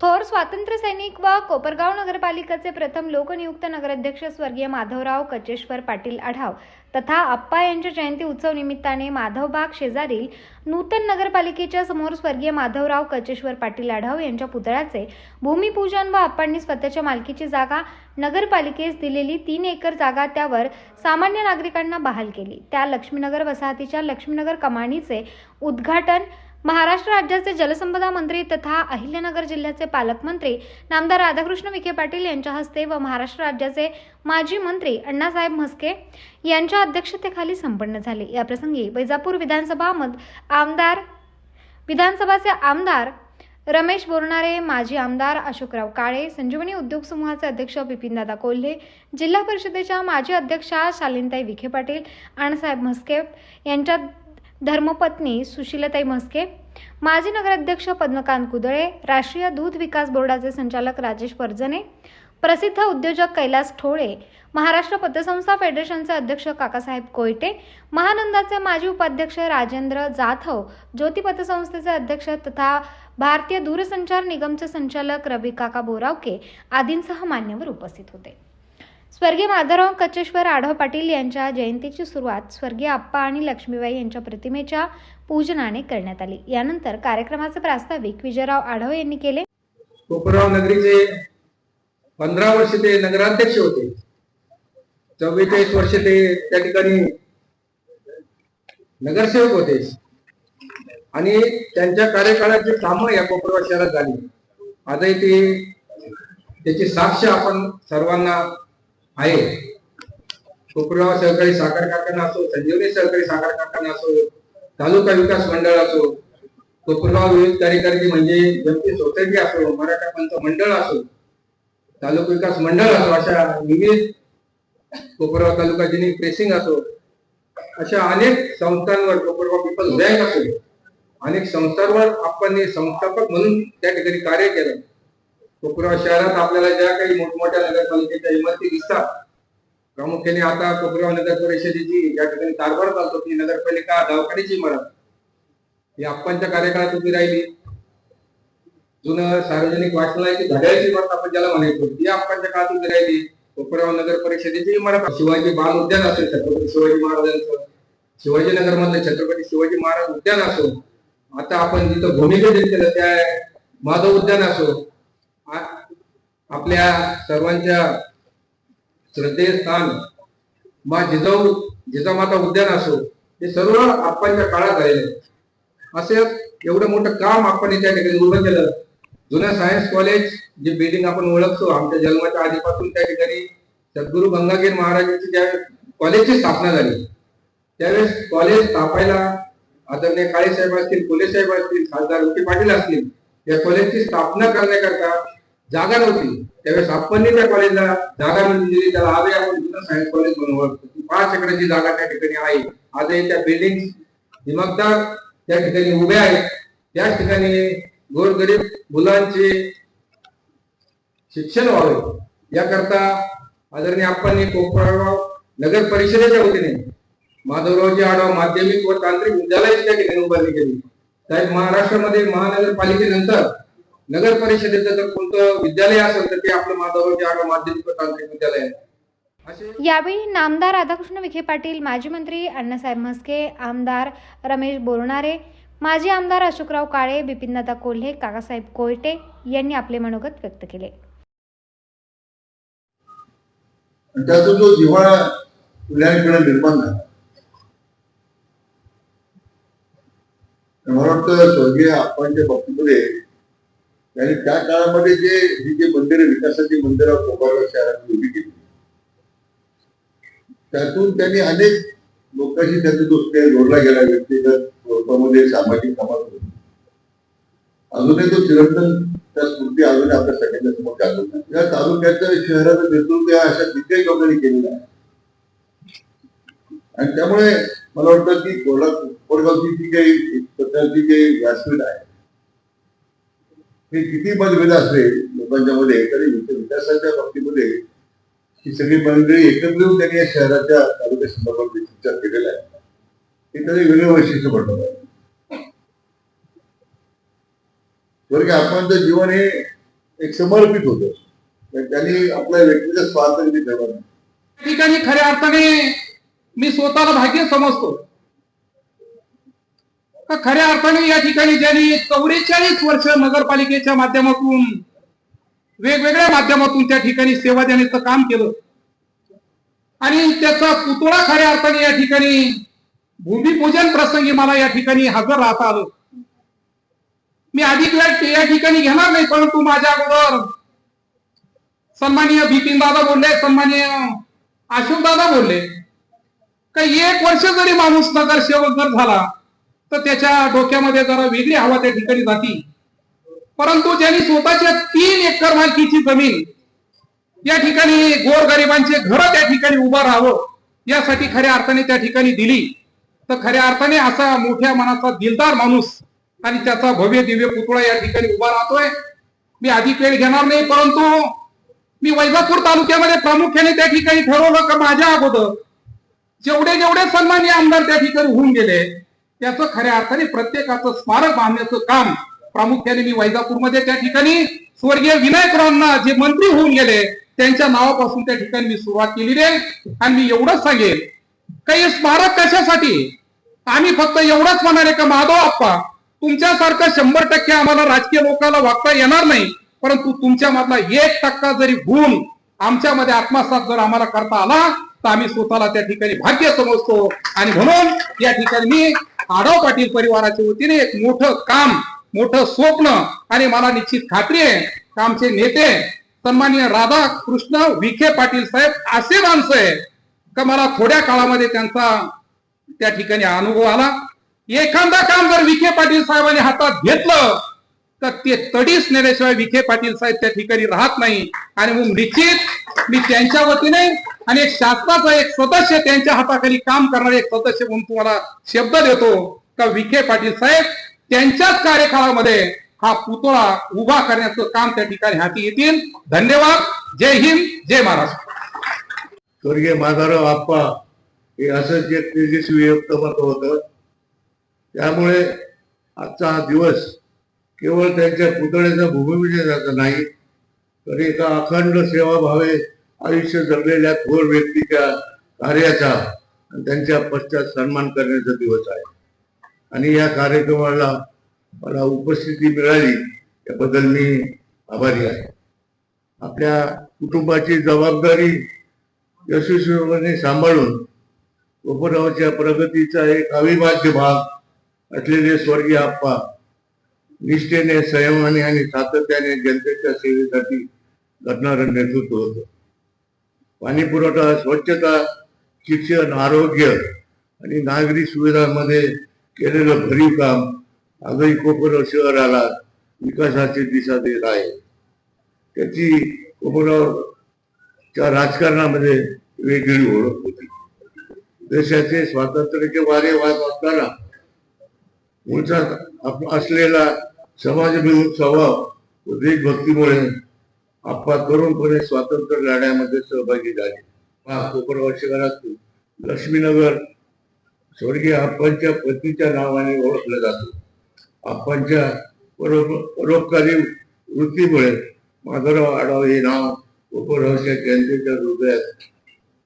थोर स्वातंत्र्य सैनिक व कोपरगाव नगरपालिकेचे प्रथम लोकनियुक्त नगराध्यक्ष स्वर्गीय माधवराव कचेश्वर पाटील आढाव तथा आप्पा यांच्या जयंती उत्सव निमित्ताने माधवबाग शेजारील नूतन नगरपालिकेच्या समोर स्वर्गीय माधवराव कचेश्वर पाटील आढाव यांच्या पुतळ्याचे भूमिपूजन व आप्पांनी स्वतःच्या मालकीची जागा नगरपालिकेस दिलेली तीन एकर जागा त्यावर सामान्य नागरिकांना बहाल केली. त्या लक्ष्मीनगर वसाहतीच्या लक्ष्मीनगर कमानीचे उद्घाटन महाराष्ट्र राज्याचे जलसंपदा मंत्री तथा अहिल्यानगर जिल्ह्याचे पालकमंत्री नामदार राधाकृष्ण विखे पाटील यांच्या हस्ते व महाराष्ट्र राज्याचे माजी मंत्री अण्णासाहेब म्हस्के यांच्या अध्यक्षतेखाली संपन्न झाले. याप्रसंगी वैजापूर विधानसभा आमदार विधानसभाचे आमदार रमेश बोरणारे माजी आमदार अशोकराव काळे संजीवनी उद्योग समूहाचे अध्यक्ष बिपिनदादा कोल्हे जिल्हा परिषदेच्या माजी अध्यक्षा शालिनताई विखे पाटील अण्णासाहेब म्हस्के यांच्या धर्मपत्नी सुशीलताई म्हस्के माजी नगराध्यक्ष पद्मकांत कुदळे राष्ट्रीय दूध विकास बोर्डाचे संचालक राजेश वर्जने प्रसिद्ध उद्योजक कैलास ठोळे महाराष्ट्र पतसंस्था फेडरेशनचे अध्यक्ष काकासाहेब कोयटे महानंदाचे माजी उपाध्यक्ष राजेंद्र जाधव ज्योती पतसंस्थेचे अध्यक्ष तथा भारतीय दूरसंचार निगमचे संचालक रवी काका बोरावके आदींसह मान्यवर उपस्थित होते. स्वर्गीय माधवराव कचेश्वर आढाव पाटील यांच्या जयंतीची सुरुवात स्वर्गीय आप्पा आणि लक्ष्मीबाई यांच्या प्रतिमेच्या पूजनाने करण्यात आली. यानंतर कार्यक्रमाचे प्रास्ताविक विजयराव आढाव यांनी केले. कोपरगाव नगरीचे पंधरा वर्ष ते नगराध्यक्ष होते. चव्वेचाळीस वर्ष ते त्या ठिकाणी नगरसेवक होते. आणि त्यांच्या कार्यकाळाची कामं या कोपरगाव शहरात झाली. आजही ते त्याची साक्ष आपण सर्वांना आहे. कोपरगाव सहकारी साखर कारखाना असो संजीवनी सहकारी साखर कारखाना असो तालुका विकास मंडळ असो कोपरगाव विविध कार्यकर्ते म्हणजे जनते सोसायटी असो मराठा पंच मंडळ असो तालुका विकास मंडळ असो अशा विविध कोपरगाव तालुका जिनी प्रेसिंग असो अशा अनेक संस्थांवर कोपरगाव पीपल्स बँक असो अनेक संस्थांवर आपण संस्थापक म्हणून त्या ठिकाणी कार्य केलं. कोपरगाव शहरात आपल्याला ज्या काही मोठमोठ्या नगरपालिकेच्या इमारती दिसतात प्रामुख्याने आता कोपरगाव नगर परिषदेची या ठिकाणी कारभार चालतो ती नगरपालिका दवाखान्याची इमारत. ही आपणच्या कार्यकाळात उभी राहिली. जुनं सार्वजनिक वाचनालयाची घड्याळची इमारत आपण ज्याला म्हणायचो ती आपणच्या काळात उभी राहिली. कोपरगाव नगर परिषदेची इमारत. शिवाजी बाल उद्यान असेल छत्रपती शिवाजी महाराजांचं. शिवाजीनगर मधलं छत्रपती शिवाजी महाराज उद्यान असो. आता आपण जिथं भूमिका केलं त्या माधव उद्यान असो आपल्या सर्वांच्या श्रद्धेस्थान मा जिजाऊ जिजामाता उद्यान असो हे सर्व आपणच्या काळात राहिले असं असे एवढं मोठं काम आपण त्या ठिकाणी उभं केलं. जुन्या सायन्स कॉलेज जे बिल्डिंग आपण ओळखतो आमच्या जन्माच्या आधीपासून त्या ठिकाणी सद्गुरू गंगागीर महाराजांची ज्या कॉलेजची स्थापना झाली. त्यावेळेस कॉलेज स्थापायला आदरणीय काळे साहेब असतील फुले साहेब असतील खासदार विखे पाटील असतील या कॉलेजची स्थापना करण्याकरता जागा नव्हती. त्यावेळेस आपण त्या कॉलेजला जागा मिळून दिली. त्याला आजही आपण सायन्स कॉलेज म्हणून ओळखतो. पाच एकराची जागा त्या ठिकाणी आहे. आजही त्या बिल्डिंग दिमागदार त्या ठिकाणी उभ्या आहेत. त्याच ठिकाणी गोरगरीब मुलांचे शिक्षण व्हावे. याकरता आदरणीय आपण कोपरगाव नगर परिषदेच्या वतीने माधवरावजी आढाव माध्यमिक व तांत्रिक विद्यालयाची त्या ठिकाणी उभारणी केली. साहेब महाराष्ट्रामध्ये महानगरपालिकेनंतर नगर परिषदेचं जर कोणतं विद्यालय असेल तर ते आपलं माधवरावजी आढाव माध्यमिक व तांत्रिक विद्यालय आहे. यावेळी नामदार राधाकृष्ण विखे पाटील माजी मंत्री अण्णासाहेब म्हस्के आमदार रमेश बोरणारे माजी आमदार अशोकराव काळे बिपिनदादा कोल्हे काकासाहेब कोयटे यांनी आपले मनोगत व्यक्त केले. त्याचा जो जिव्हाळा मुलांकडे निर्माण झाला. मला वाटतं स्वर्गीय आपणच्या बाबतीमध्ये आणि त्या काळामध्ये जे ही जे मंदिर विकासाची मंदिरं कोपरगाव शहरात उभी केली. त्यातून त्यांनी अनेक लोकांशी त्यांचा जो जोडला गेला व्यक्तिगत स्वरूपामध्ये सामाजिक कामात अजूनही तो चिरंतन त्या स्मृती अजूनही आपल्या सगळ्यांच्या समोर जागृत आहे. या तालुक्याचं शहराचं नेतृत्व या अशा कित्येक लोकांनी केलेलं आहे. आणि त्यामुळे मला वाटतं की कोल्हा कोरगावची जी काही एक प्रकारची जे व्यासपीठ आहे हे किती मतभेद असले लोकांच्या मध्ये तरी विकासाच्या बाबतीमध्ये ही सगळी मंडळी एकत्र येऊन त्यांनी या शहराच्या तालुक्या संदर्भात विचार केलेला आहे. हे त्याचे वेगळं वैशिष्ट्य पडलं आहे. बरं की आपणचं जीवन हे एक समर्पित होतं त्यांनी आपल्या व्यक्तीचा स्वार्थ कधी ठेवला ठिकाणी खऱ्या अर्थाने मी स्वतःला भाग्य समजतो. खऱ्या अर्थाने या ठिकाणी ज्यांनी चौवेचाळीस वर्ष नगरपालिकेच्या माध्यमातून वेगवेगळ्या माध्यमातून त्या ठिकाणी सेवा देण्याचं काम केलं. आणि त्याचा पुतळा खऱ्या अर्थाने या ठिकाणी भूमिपूजन प्रसंगी मला या ठिकाणी हजर राहता आलं. मी अधिक वेळ या ठिकाणी घेणार नाही परंतु माझ्या अगोदर सन्माननीय बिपिन दादा बोलले सन्माननीय अशोक दादा बोलले का एक वर्ष जरी माणूस नगरसेवक जर झाला तर त्याच्या डोक्यामध्ये जरा वेगळी हवा त्या ठिकाणी जाती. परंतु ज्यांनी स्वतःच्या तीन एकर मालकीची जमीन या ठिकाणी गोरगरिबांचे घर त्या ठिकाणी उभं राहावं यासाठी खऱ्या अर्थाने त्या ठिकाणी दिली. तर खऱ्या अर्थाने असा मोठ्या मनाचा दिलदार माणूस आणि त्याचा भव्य दिव्य पुतळा या ठिकाणी उभा राहतोय. मी अधिक वेळ घेणार नाही परंतु मी वैजापूर तालुक्यामध्ये प्रामुख्याने त्या ठिकाणी ठरवलं का माझ्या अगोदर जेवढे जेवढे सन्मान्य आमदार त्या ठिकाणी होऊन गेले त्याचं खऱ्या अर्थाने प्रत्येकाचं स्मारक बांधण्याचं काम प्रामुख्याने मी वैजापूरमध्ये त्या ठिकाणी स्वर्गीय विनायकरावांना जे मंत्री होऊन गेले त्यांच्या नावापासून त्या ठिकाणी मी सुरुवात केलेली आहे. आणि मी एवढंच सांगेन काही स्मारक कशासाठी? आम्ही फक्त एवढंच म्हणाले का माधव आप्पा तुमच्यासारखं शंभर टक्के आम्हाला राजकीय लोकांना वागता येणार नाही परंतु तुमच्या मधला एक टक्का जरी गुण आमच्यामध्ये आत्मसात जर आम्हाला करता आला तर आम्ही स्वतःला त्या ठिकाणी भाग्य समजतो. आणि म्हणून या ठिकाणी मी आढाव पाटील परिवाराच्या वतीने एक मोठं काम मोठं स्वप्न आणि मला निश्चित खात्री आहे कामचे नेते सन्माननीय राधा कृष्ण विखे पाटील साहेब असे माणसं आहे का मला थोड्या काळामध्ये त्यांचा त्या ठिकाणी अनुभव आला. एखादा काम जर विखे पाटील साहेबांनी हातात घेतलं तर ते तडीच नेल्याशिवाय विखे पाटील साहेब त्या ठिकाणी राहत नाही. आणि मग निश्चित मी त्यांच्या वतीने आणि एक शासनाचा एक सदस्य त्यांच्या हाताखाली काम करणारे एक सदस्य म्हणून तुम्हाला शब्द देतो का विखे पाटील साहेब त्यांच्याच कार्यकाळामध्ये हा पुतळा उभा करण्याचं काम त्या ठिकाणी हाती येतील. धन्यवाद. जय हिंद. जय महाराष्ट्र. स्वर्गीय माधवराव आप्पा हे असं जे तेजस्वी व्यक्तिमत्व होतं. त्यामुळे आजचा हा दिवस केवळ त्यांच्या पुतळ्याचा भूमिपूजनाचा नाही तर एका अखंड सेवाभावे आयुष्य जगलेल्या थोर व्यक्तीच्या कार्याचा त्यांच्या पश्चात सन्मान करण्याचा दिवस आहे. आणि या कार्यक्रमाला मला उपस्थिती मिळाली याबद्दल मी आभारी आहे. आपल्या कुटुंबाची जबाबदारी यशस्वीपणे सांभाळून गोपरावच्या प्रगतीचा एक अविभाज्य भाग असलेले स्वर्गीय आप्पा निष्ठेने संयमाने आणि सातत्याने जनतेच्या सेवेसाठी घडणारं नेतृत्व होतं. पाणी पुरवठा स्वच्छता शिक्षण आरोग्य आणि नागरी सुविधांमध्ये केलेलं भरीव काम आजही कोपरगाव शहराला विकासाची दिशा देत आहे. त्याची कोपरगावच्या राजकारणामध्ये वेगळी ओळख होती. देशाचे स्वातंत्र्याचे वारे वाहत असताना मुळचा आप- असलेला समाजभिमुख स्वभाव व देशभक्तीमुळे आप्पा तरुणपणे स्वातंत्र्य लढ्यामध्ये सहभागी झाले. हा कोपरगाव शहरातून लक्ष्मीनगर स्वर्गीय आप्पांच्या पत्नीच्या नावाने ओळखलं जातो. आप्पांच्या परोपकारी वृत्तीमुळे माधवराव आढाव हे नाव कोपरगावच्या जनतेच्या हृदयात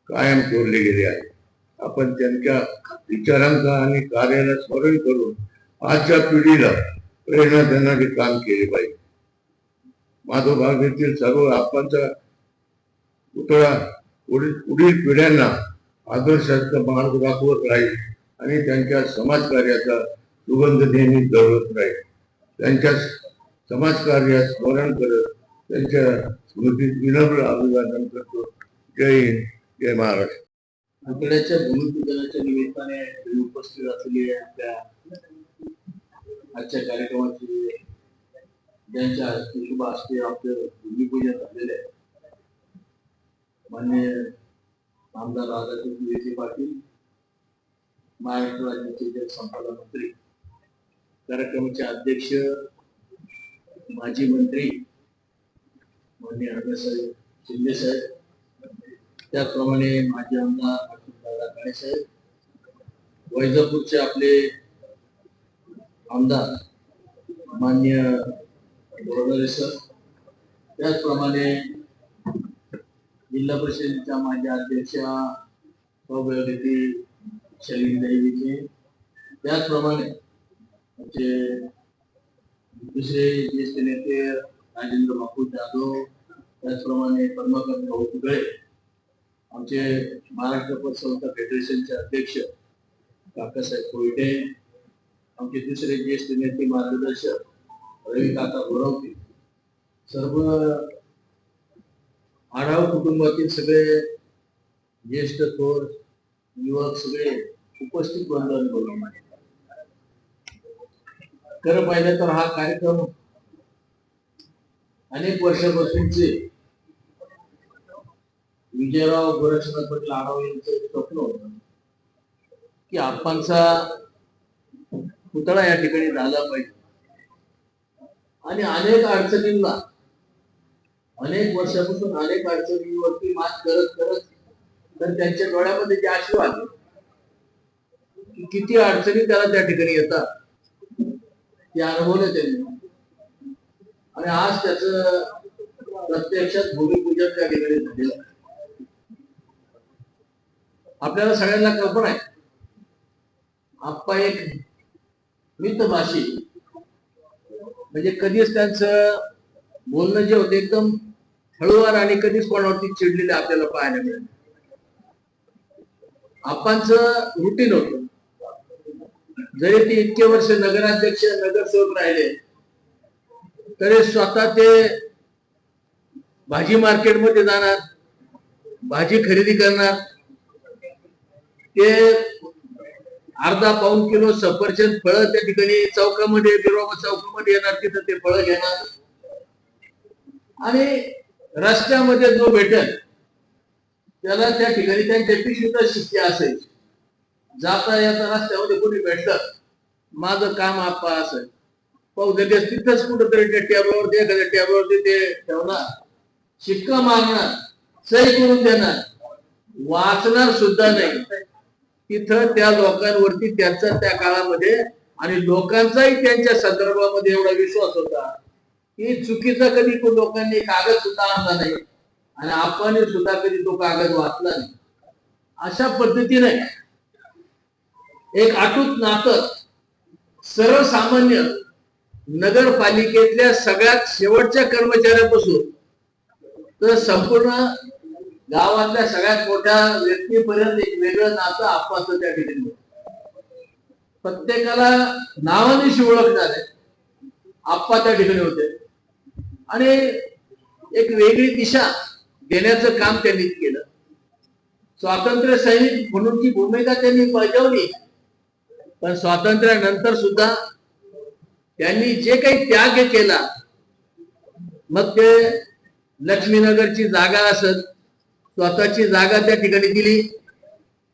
कायम कोरले गेले आहे. आपण त्यांच्या विचारांचा आणि कार्याला स्मरण करून आजच्या पिढीला प्रेरणा देणारे काम केले पाहिजे. माधव बागेतील सर्व आपांचा पुतळा पुढील पिढ्यांना आदर्शाचा मार्ग दाखवत राहील आणि त्यांच्या समाजकार्याचा सुगंध नेहमी दळवत राहील. त्यांच्या समाजकार्यात स्मरण करत त्यांच्या स्मृतीत विनम्र अभिवादन करतो. जय हिंद जय महाराष्ट्र. आठवड्याच्या भूमिपूजनाच्या निमित्ताने उपस्थित असलेल्या आजच्या कार्यक्रमाची ज्यांच्या हस्ते असते आपलं भूमिपूजन झालेलं आहे. मान्य आमदार राधाकृष्ण विखे पाटील महाराष्ट्र राज्याचे जलसंपदा मंत्री कार्यक्रमाचे अध्यक्ष माजी मंत्री मान्य हरमेसाहेब शिंदे साहेब त्याचप्रमाणे माजी आमदार दादा काळे साहेब वैजापूरचे आपले आमदार मान्य बरोबर सर त्याचप्रमाणे जिल्हा परिषदेच्या माझ्या अध्यक्षा सौभाग्यवती शैलीताई दैवीचे. त्याचप्रमाणे आमचे दुसरे ज्येष्ठ नेते राजेंद्र बापू जाधव. त्याचप्रमाणे पद्माकांत भाऊ कुगळे आमचे महाराष्ट्र पतसंस्था फेडरेशनचे अध्यक्ष काकासाहेब कोयटे. आमचे दुसरे ज्येष्ठ नेते मार्गदर्शक रवी काका बोरावते सर्व आढाव कुटुंबातील सगळे ज्येष्ठ थोर युवक सगळे उपस्थित बंधन बोलून खरं पाहिलं तर हा कार्यक्रम अनेक वर्षापासूनचे विजयराव गोरक्षनाथ पाटील आढाव यांचं स्वप्न होत. की आप्पांचा पुतळा या ठिकाणी झाला पाहिजे. आणि अनेक अडचणींना अनेक वर्षापासून अनेक अडचणींवरती मात करत करत तर त्यांच्या डोळ्यामध्ये जे अश्रू आले की किती अडचणी त्याला त्या ठिकाणी येतात ते अनुभवले त्यांनी. आणि आज त्याच प्रत्यक्षात भूमिपूजन त्या ठिकाणी झालेलं आपल्याला सगळ्यांना कल्पना आहे. आप्पा एक मितभाषी म्हणजे कधीच त्यांचं बोलणं जे होते एकदम हळूवार आणि कधीच कोणावरती चिडलेलं आपल्याला पाहायला मिळत आपांच रुटीन होत. जरी ते इतके वर्ष नगराध्यक्ष नगरसेवक राहिले तरी स्वतः ते भाजी मार्केटमध्ये जाणार भाजी खरेदी करणार ते अर्धा पाऊन किलो सफरचंद फळं त्या ठिकाणी चौकामध्ये बिरोबा चौकामध्ये येणार तिथं ते फळं घेणार. आणि रस्त्यामध्ये जो भेटल त्याला त्या ठिकाणी त्यांच्या पिशवीत शिक्के असायची जाता येता रस्त्यामध्ये कोणी भेटलं माझं काम आपा असं पाहू लगेच तिथंच कुठंतरी त्या टेबलवरती एखाद्या टेबलवरती ते ठेवणार. शिक्का मारणार सही करून देणार. वाचणार सुद्धा नाही. तिथं त्या लोकांवरती त्यांचा त्या काळामध्ये आणि लोकांचाही त्यांच्या संदर्भामध्ये एवढा विश्वास होता. की चुकीचा कधी को लोकांनी कागद सुद्धा आणला नाही. आणि आपण सुद्धा कधी तो कागद वाचला नाही. अशा पद्धतीने एक अटूट नातं सर्वसामान्य नगरपालिकेतल्या सगळ्यात शेवटच्या कर्मचाऱ्यापासून तर संपूर्ण गावातल्या सगळ्यात मोठ्या व्यक्तीपर्यंत एक वेगळं नातं आपाचं त्या ठिकाणी. प्रत्येकाला नावानिशी ओळखणारे आप्पा त्या ठिकाणी होते. आणि एक वेगळी दिशा देण्याचं काम त्यांनी केलं. स्वातंत्र्य सैनिक म्हणूनची भूमिका त्यांनी बजावली. पण स्वातंत्र्यानंतर सुद्धा त्यांनी जे काही त्याग केला मग ते लक्ष्मीनगरची जागा असत स्वतःची जागा त्या ठिकाणी दिली.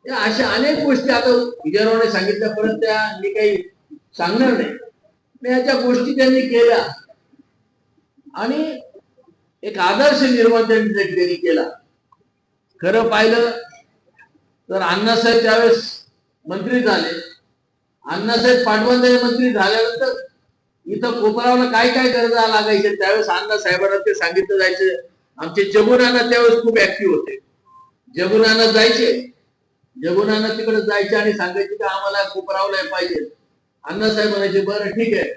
अशा अनेक गोष्टी आता विजयरावने सांगितल्या परत त्या मी काही सांगणार नाही. याच्या गोष्टी त्यांनी केल्या. आणि एक आदर्श निर्माण त्यांनी त्या ठिकाणी केला. खरं पाहिलं तर अण्णासाहेब त्यावेळेस मंत्री झाले अण्णासाहेब पाटबंधारे मंत्री झाल्यानंतर इथं कोपरावला काय काय गरजा लागायचे? त्यावेळेस अण्णासाहेबांना ते सांगितलं जायचं. आमचे जगुनाना त्यावेळेस खूप ऍक्टिव्ह होते. जगुनाना जायचे. जगुनाना तिकडे जायचे आणि सांगायचे की आम्हाला कोपरावला पाहिजे. अण्णासाहेब म्हणायचे बरं ठीक आहे.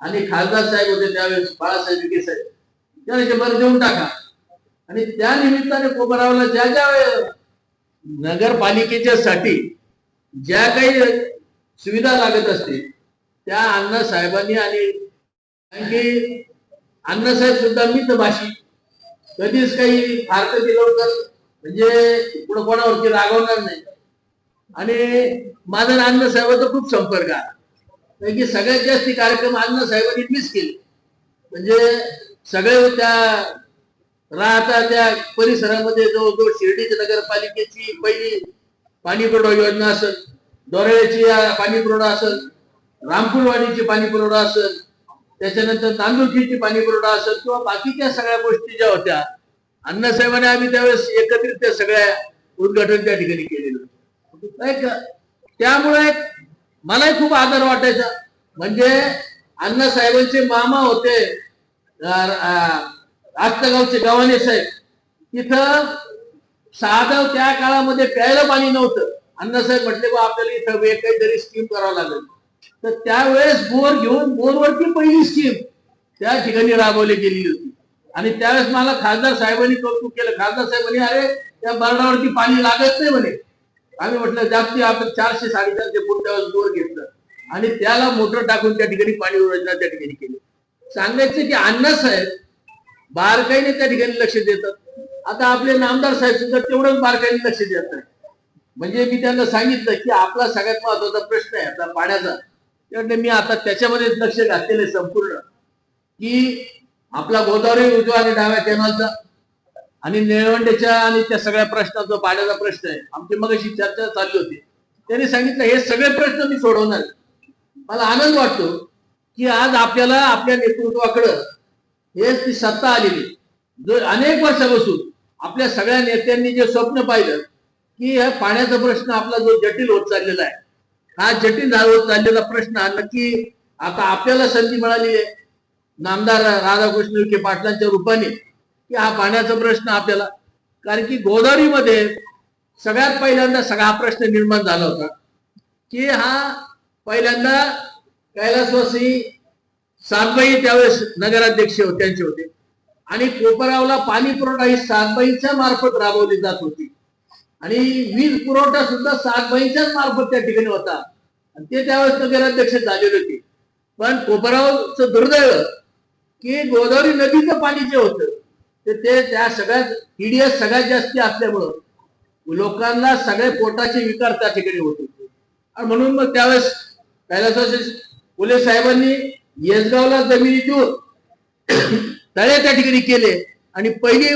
आणि खासदार साहेब होते त्यावेळेस बाळासाहेब विखे साहेब. त्याने बरं देऊन टाका. आणि त्या निमित्ताने कोपरावला ज्या ज्या नगरपालिकेच्या साठी ज्या काही सुविधा लागत असतील त्या अण्णा साहेबांनी आणि आणखी अण्णासाहेब सुद्धा मितभाषी कधीच काही फारकं दिलं तर म्हणजे पुढे कोणावरती रागवणार नाही. आणि माझा आणि अण्णासाहेबांचा खूप संपर्क आहे. कारण की सगळ्यात जास्ती कार्यक्रम अण्णासाहेबांनी मिस केले. म्हणजे सगळे त्या राहता त्या परिसरामध्ये जवळजवळ शिर्डी नगरपालिकेची पहिली पाणी पुरवठा योजना असेल दोरळ्याची पाणी पुरवठा असेल रामपूरवाडीची पाणी पुरवठा असेल त्याच्यानंतर तांदुळकीची पाणी पुरवठा असेल किंवा बाकीच्या सगळ्या गोष्टी ज्या होत्या अण्णासाहेबांनी आम्ही त्यावेळेस एकत्रित त्या सगळ्या उद्घाटन त्या ठिकाणी केलेलं त्यामुळे मलाही खूप आदर वाटायचा. म्हणजे अण्णासाहेबांचे मामा होते आस्तगावचे गव्हाणे साहेब तिथं साधव त्या काळामध्ये प्यायला पाणी नव्हतं. अण्णासाहेब म्हटले बा आपल्याला इथं वेग काहीतरी स्कीम करावं लागेल. तर त्यावेळेस बोर घेऊन बोरवरती पहिली स्कीम त्या ठिकाणी राबवली गेली होती. आणि त्यावेळेस मला खासदार साहेबांनी कौतुक केलं. खासदार साहेबांनी अरे त्या बर्डावरती पाणी लागत नाही म्हणे. आम्ही म्हटलं जास्ती आपण चारशे साडेचारशे फूट त्यावेळेस बोर घेतलं. आणि त्याला मोटर टाकून त्या ठिकाणी पाणी योजना त्या ठिकाणी केली. सांगायचं की अण्णासाहेब बारकाईने त्या ठिकाणी लक्ष देतात. आता आपले नामदार साहेब सुद्धा तेवढंच बारकाईने लक्ष देत नाही म्हणजे मी त्यांना सांगितलं की आपला सगळ्यात महत्त्वाचा प्रश्न आहे आता पाण्याचा. त्यामुळे मी आता त्याच्यामध्येच लक्ष घातलेलं आहे संपूर्ण. की आपला गोदावरी उजवा आणि डाव्या कॅनलचा आणि निळवंडेच्या आणि त्या सगळ्या प्रश्नाचा पाण्याचा प्रश्न आहे आमची मग अशी चर्चा चालली होती. त्यांनी सांगितलं हे सगळे प्रश्न मी सोडवणार मला आनंद वाटतो की आज आपल्याला आपल्या नेतृत्वाकडं हेच ती सत्ता आलेली जर अनेक वर्षापासून आपल्या सगळ्या नेत्यांनी जे स्वप्न पाहिलं की या पाण्याचा प्रश्न आपला जो जटिल होत चाललेला आहे हा जटिल होत चाललेला प्रश्न हा नक्की आता आपल्याला संधी मिळाली आहे. नामदार राधाकृष्ण विखे पाटलांच्या रूपाने की हा पाण्याचा प्रश्न आपल्याला कारण की गोदावरीमध्ये सगळ्यात पहिल्यांदा सगळा प्रश्न निर्माण झाला होता की हा पहिल्यांदा कैलासवासी सातबाई त्यावेळेस नगराध्यक्ष त्यांचे होते. आणि कोपरावला पाणी पुरवठा ही सातबाईंच्या मार्फत राबवली जात होती. आणि वीज पुरवठा सुद्धा सातबाईंच्याच मार्फत त्या ठिकाणी होता. आणि ते त्यावेळेस नगराध्यक्ष झालेले होते. पण कोपरावचं दुर्दैव की गोदावरी नदीचं पाणी जे होतं ते ते त्या सगळ्यात टीडीएस सगळ्यात जास्ती असल्यामुळं लोकांना सगळे पोटाचे विकार त्या ठिकाणी होत होते. आणि म्हणून मग त्यावेळेस कैलासवासी फुले साहेबांनी येसगावला जमिनी देऊन तळे त्या ठिकाणी केले. आणि पहिली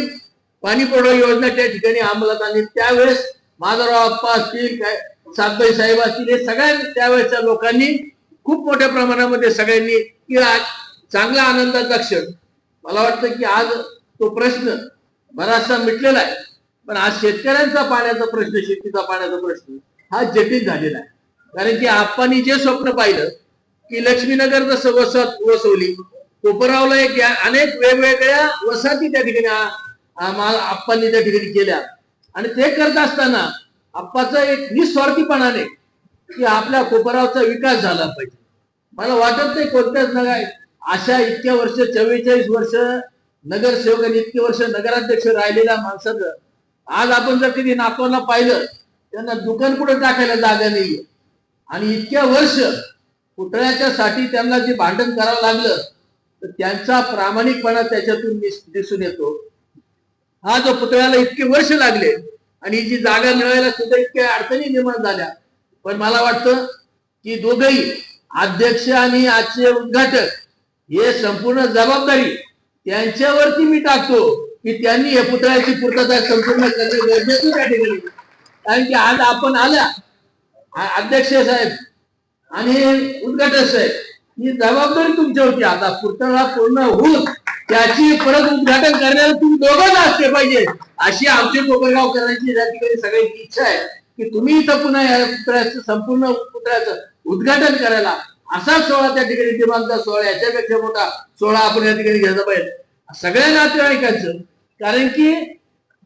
पाणी पुरवठा योजना त्या ठिकाणी अंमलात आणली त्यावेळेस माधवराव अप्पा असतील काय सातबाई साहेब असतील हे सगळ्या त्यावेळेच्या लोकांनी खूप मोठ्या प्रमाणामध्ये सगळ्यांनी की आज चांगला आनंदाचा क्षण. मला वाटतं की आज तो प्रश्न बराचसा मिटलेला आहे. पण आज शेतकऱ्यांचा पाण्याचा प्रश्न शेतीचा पाण्याचा प्रश्न हा जटिल झालेला आहे. कारण की आप्पांनी जे स्वप्न पाहिलं की लक्ष्मीनगर जसं वसत वसवली कोपरावला एक अनेक वेगवेगळ्या वसाहती त्या ठिकाणी आम्हाला आप्पांनी त्या ठिकाणी केल्या. आणि ते करत असताना आप्पाचा एक निस्वार्थीपणाने की आपल्या कोपरावचा विकास झाला पाहिजे. मला वाटत नाही कोणत्याच नगर अशा इतक्या वर्ष चव्वेचाळीस वर्ष नगरसेवक आणि इतके वर्ष नगराध्यक्ष राहिलेल्या माणसाचं आज आपण जर कधी नागपूरला पाहिलं त्यांना दुकान कुठं टाकायला जागा नाहीये. आणि इतक्या वर्ष पुतळ्याच्या साठी त्यांना जे भांडण करावं लागलं तर त्यांचा प्रामाणिकपणा त्याच्यातून दिस- दिसून येतो. हा जो पुतळ्याला इतके वर्ष लागले आणि ही जी जागा मिळायला सुद्धा इतक्या अडचणी निर्माण झाल्या. पण मला वाटतं की दोघही अध्यक्ष आणि आजचे उद्घाटक हे संपूर्ण जबाबदारी त्यांच्यावरती मी टाकतो की त्यांनी या पुतळ्याची पूर्तता संपूर्ण करणे गरजेचं त्या ठिकाणी. कारण की आज आपण आल्या अध्यक्ष साहेब आणि उद्घाटक साहेब ही जबाबदारी तुमच्यावरती आता पुतळा पूर्ण होऊन त्याची परत उद्घाटन करण्याला तुम्ही दोघं असले पाहिजे. अशी आमची कोपरगावकरांची या ठिकाणी सगळ्यांची इच्छा आहे की तुम्ही इथं पुन्हा या पुतळ्याचं संपूर्ण पुतळ्याचं उद्घाटन करायला. असा सोहळा त्या ठिकाणी दिमागचा सोहळा याच्यापेक्षा मोठा सोहळा आपण या ठिकाणी घ्यायला पाहिजे. सगळ्या नातेवाईकांचं कारण की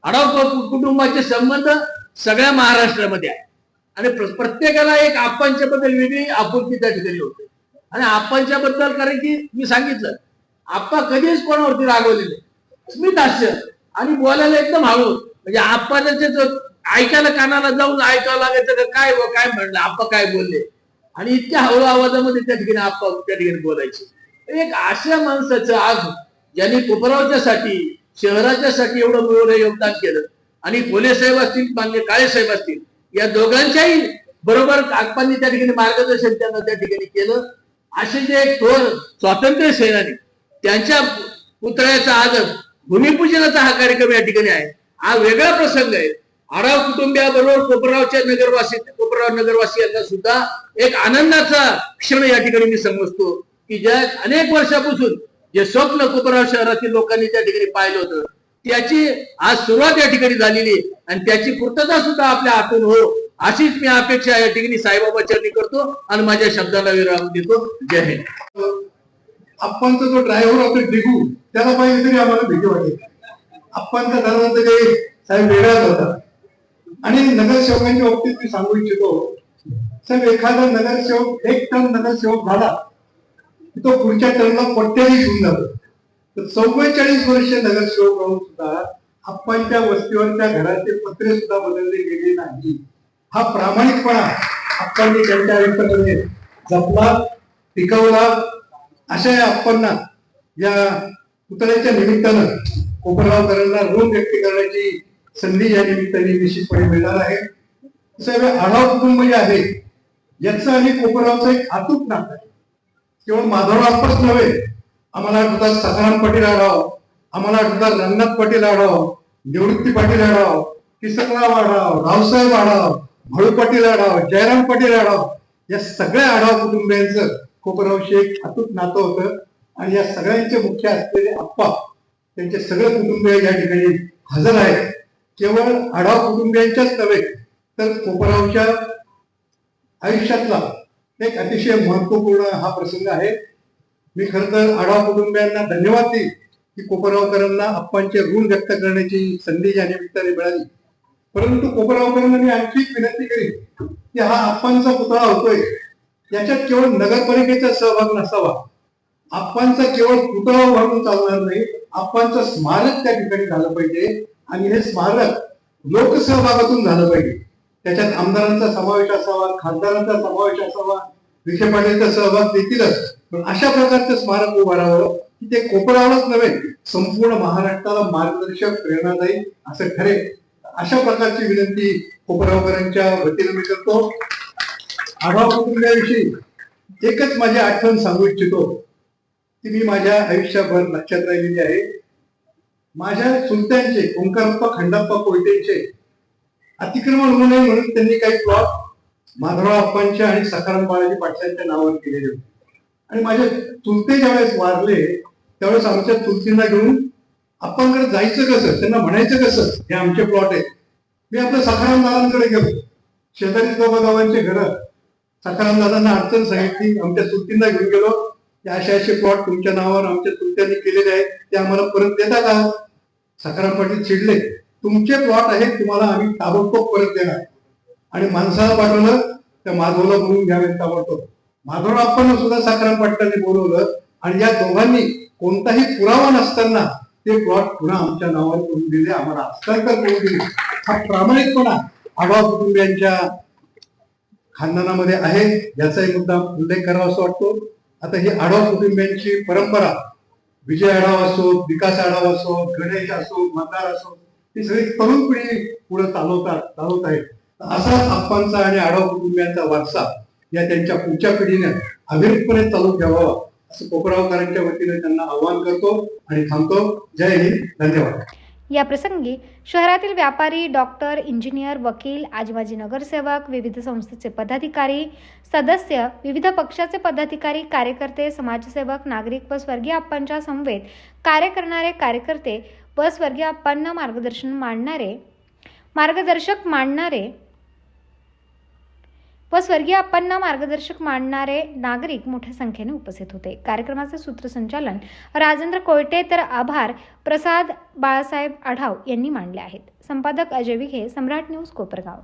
हडप कुटुंबाचे संबंध सगळ्या महाराष्ट्रामध्ये आहे. आणि प्रत्येकाला एक आप्पांच्या बद्दल वेगळी आपुलकी त्या ठिकाणी होते. आणि आप्पांच्या बद्दल कारण की मी सांगितलं आप्पा कधीच कोणावरती रागवलेले स्मित हास्य. आणि बोलायला एकदम हळू. म्हणजे आप्पाचं ते ऐकायला कानाला जाऊन ऐकावं लागायचं का काय काय म्हणलं आप्पा काय बोलले? आणि इतक्या हळू आवाजामध्ये त्या ठिकाणी आप्पा त्या ठिकाणी बोलायचे. एक अशा माणसाचं आज ज्यांनी कुपरावच्यासाठी शहराच्यासाठी एवढं मोठं योगदान केलं आणि कोले साहेब असतील मान्य काळे साहेब असतील या दोघांच्याही बरोबर आप्पांनी त्या ठिकाणी मार्गदर्शन त्यांना त्या ठिकाणी केलं. असे जे एक थोर स्वातंत्र्य सेनानी त्यांच्या पुतळ्याचा आज भूमिपूजनाचा हा कार्यक्रम या ठिकाणी आहे. हा वेगळा प्रसंग आहे. आराव कुटुंबियाबरोबर कोपरावच्या नगरवासी कोपराव नगरवासियांना सुद्धा एक आनंदाचा क्षण या ठिकाणी मी समजतो की ज्या अनेक वर्षापासून जे स्वप्न कोपराव शहरातील लोकांनी त्या ठिकाणी पाहिलं होतं त्याची आज सुरुवात या ठिकाणी झालेली आणि त्याची पूर्तता सुद्धा आपल्या हातून हो अशीच मी अपेक्षा या ठिकाणी साईबाबा चरणी करतो आणि माझ्या शब्दाला विराम देतो. जय हिंद. आपणचा जो ड्रायव्हर होता डिगू त्याला पाहिजे तरी आम्हाला भीती वाटेल आपणचा धर्मांत काही साहेब वेगळाच होता. आणि नगरसेवकांच्या बाबतीत मी सांगू इच्छितो साहेब एखादा नगरसेवक एक टन नगरसेवक झाला तो पुढच्या टर्मला पट्ट्याही घेऊन जातो. तर चव्वेचाळीस वर्ष नगरसेवक राहून सुद्धा आप्पांच्या वस्तीवरच्या घराचे पत्रे सुद्धा बदलले गेले नाही. हा प्रामाणिकपणा आपण त्यांच्या आयुष्यामध्ये जपला टिकवला अशा या अप्पांना या पुतळ्याच्या निमित्तानं कोपरगावकरांना ऋण व्यक्त करण्याची संधी या निमित्ताने निश्चितपणे मिळणार आहे. तसं आढाव कुटुंब जे आहे याचं आणि कोपरगावचं एक अतूट नातं आहे. केवळ माधवरावच नव्हे आम्हाला आठवतात सखाराम पाटील आढाव आम्हाला आठवतात रंगनाथ पाटील आढाव निवृत्ती पाटील आढाव किसनराव आढाव रावसाहेब आढाव भळू पाटील आढाव जयराम पाटील आढाव या सगळ्या आढाव कुटुंबियांचं कोपरावशी एक अतूट नातं होतं. आणि या सगळ्यांचे मुख्य असलेले आप्पा त्यांचे सगळे कुटुंबीय या ठिकाणी हजर आहेत. केवळ आढाव कुटुंबियांच्याच नव्हे तर कोपरावच्या आयुष्यातला एक अतिशय महत्त्वपूर्ण हा प्रसंग आहे. मी खर तर आढाव कुटुंबियांना धन्यवाद देईन की कोपरावकरांना आप्पांचे ऋण व्यक्त करण्याची संधी या निमित्ताने मिळाली. परंतु कोपरावकरांना मी आणखी विनंती करीन की हा आप्पांचा पुतळा होतोय. याच्यात केवळ नगरपालिकेचा सहभाग नसावा. आप्पांचा केवळ पुतळा उभारून चालणार नाही. आप्पांचं स्मारक त्या ठिकाणी झालं पाहिजे. आणि हे स्मारक लोकसहभागातून झालं पाहिजे. त्याच्यात आमदारांचा समावेश असावा खासदारांचा समावेश असावा विखे पाटीलचा सहभाग देतीलच पण अशा प्रकारचं स्मारक उभारावं की ते कोकणावरच नव्हे संपूर्ण महाराष्ट्राला मार्गदर्शक प्रेरणादायी असं खरे अशा प्रकारची विनंती कोपरावकरांच्या वतीनं मी करतो. आढाव कुटुंबियाविषयी एकच माझी आठवण सांगू इच्छितो. ती मी माझ्या आयुष्याभर लक्षात राहिलेली आहे. माझ्या सुलत्यांचे ओंकारप्पा खंडाप्पा कोयटेंचे अतिक्रमण होऊ नये म्हणून त्यांनी काही प्लॉट माधवराव अप्पांच्या आणि सखाराम बाळाजी पाटलांच्या नावावर केलेले होते. आणि माझे चुलते ज्यावेळेस वारले त्यावेळेस आमच्या चुलतींना घेऊन आपणकडे जायचं कसं त्यांना म्हणायचं कसं हे आमचे प्लॉट आहेत. मी आपल्या सखाराम बाळांकडे गेलो. शेजारी दोघं गावांचे घरं सखाराम दादांना अडचण सांगितली. आमच्या सुट्टींना घेऊन गेलो. असे असे प्लॉट तुमच्या नावावर आमच्या सुट्ट्यांनी केलेले आहेत. ते आम्हाला परत देता का सखाराम पाटील चिडले. तुमचे प्लॉट आहेत तुम्हाला आम्ही ताबडतोब परत देणार. आणि माणसाला पाठवलं त्या माधवला बोलून घ्यावे ताबडतोब. माधवराव आपण सुद्धा सखाराम पाटलांनी बोलवलं. आणि या दोघांनी कोणताही पुरावा नसताना ते प्लॉट पुन्हा आमच्या नावावर करून दिले. आम्हाला हस्तांतर करून दिले. हा प्रामाणिकपणा आढाव कुटुंबियांच्या खानदानामध्ये आहे याचाही मुद्दा उल्लेख करावा असं वाटतो. आता ही आढाव कुटुंबियांची परंपरा विजय आढाव असो विकास आढाव असो गणेश असो मतदार असो ही सगळी तरुण पिढी पुढे चालवतात चालवत आहेत असाच आप्पांचा आणि आढाव कुटुंबियांचा वारसा या त्यांच्या पुढच्या पिढीने अविरतपणे चालू ठेवावा असं कोपरावकरांच्या वतीने त्यांना आवाहन करतो आणि थांबतो. जय हिंद धन्यवाद. या प्रसंगी शहरातील व्यापारी डॉक्टर इंजिनियर वकील आजमाजी नगरसेवक विविध संस्थेचे पदाधिकारी सदस्य विविध पक्षाचे पदाधिकारी कार्यकर्ते समाजसेवक नागरिक व स्वर्गीय आप्पांच्या समवेत कार्य करणारे कार्यकर्ते व स्वर्गीय आप्पांना मार्गदर्शन मांडणारे मार्गदर्शक मांडणारे व स्वर्गीय आप्पांना मार्गदर्शक मानणारे नागरिक मोठ्या संख्येने उपस्थित होते. कार्यक्रमाचे सूत्रसंचालन राजेंद्र कोयटे तर आभार प्रसाद बाळासाहेब आढाव यांनी मांडले आहेत. संपादक अजय विखे सम्राट न्यूज कोपरगाव.